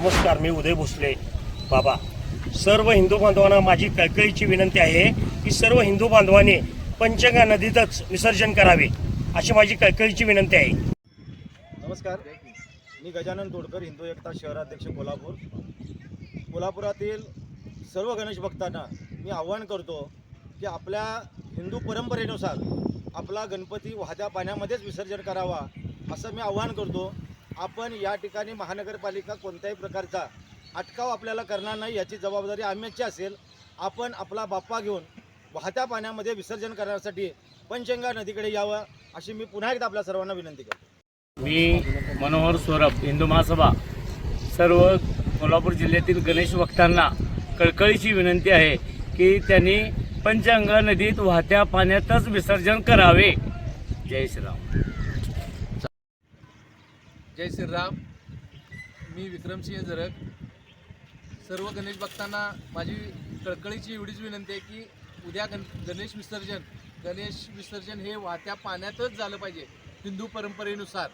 नमस्कार मी उदय भोसले. बाबा सर्व हिंदू बांधवांना माझी कळकळीची विनंती आहे की सर्व हिंदू बांधवांनी पंचगंगा नदीतच विसर्जन करावे अशी माझी कळकळीची विनंती आहे. नमस्कार. मी गजानन तोडकर हिंदू एकता शहराध्यक्ष कोल्हापूर. कोल्हापुरातील सर्व गणेश भक्तांना मी आव्हान करतो की आपल्या हिंदू परंपरेनुसार आपला गणपती वाहत्या पाण्यामध्येच विसर्जन करावा असं मी आव्हान करतो. आपण या ठिकाणी महानगरपालिका कोणत्याही प्रकारचा अटकाव आपल्याला करणार नाही याची जबाबदारी आम्याची असेल. आपण आपला बाप्पा घेऊन वाहत्या पाण्यामध्ये विसर्जन करण्यासाठी पंचगंगा नदीकडे यावं अशी मी पुन्हा एकदा आपल्या सर्वांना विनंती करतो. मी मनोहर सोरप हिंदू महासभा सर्व कोल्हापूर जिल्ह्यातील गणेश भक्तांना कळकळीची विनंती आहे की त्यांनी पंचगंगा नदीत वाहत्या पाण्यातच विसर्जन करावे. जय श्रीराम. जय श्रीराम. मी विक्रमसिंह जरक सर्व गणेश भक्तांना माझी कळकळीची एवढीच विनंती आहे की उद्या गण गणेश विसर्जन गणेश विसर्जन हे वाहत्या पाण्यातच झालं पाहिजे. हिंदू परंपरेनुसार.